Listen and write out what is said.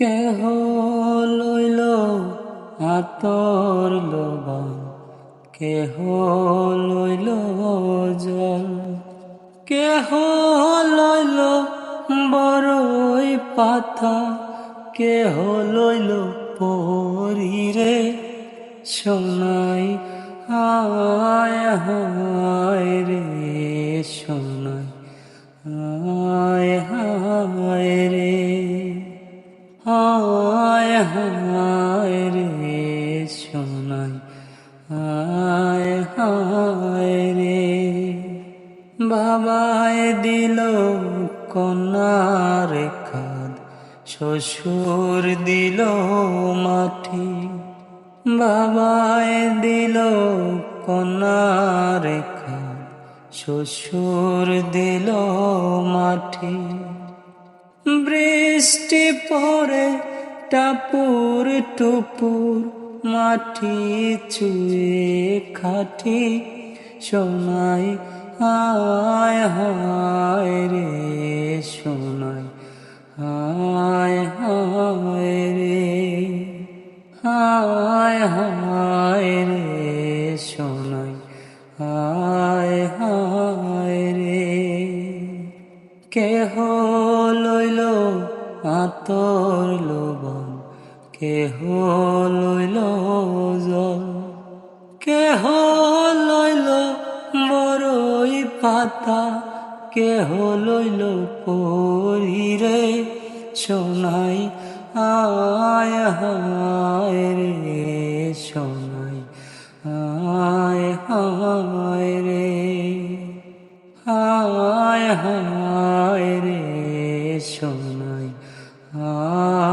কেহ লইল আতর লবান, কেহ লইল জল। কেহ লইল বড়ই পাতা, কেহ লইল পরিরে সোনাই আয় হায় হায় রে সোনাই, হায় হায় রে। বাবায় দিল কন্যার খাদ, শ্বশুর দিল মাটি। বাবায় দিল কন্যার খাদ, শ্বশুর দিল মাটি। বৃষ্টি পরে টাপুর টুপুর মাটি চুয়ে খাটি, সোনাই হায় হায় রে, সোনাই হায় হায় রে, হায় হায় রে, সোনাই হায় হায় রে। কেহ লইল আতর লবণ কেহ লইল জল। কেহ লইল বড়ই পাতা, কেহ লইল পরিরে সোনাই, আয় হায় রে সোনাই, আয় হায় রে হায় হায় রে সোনাই। হায় হায়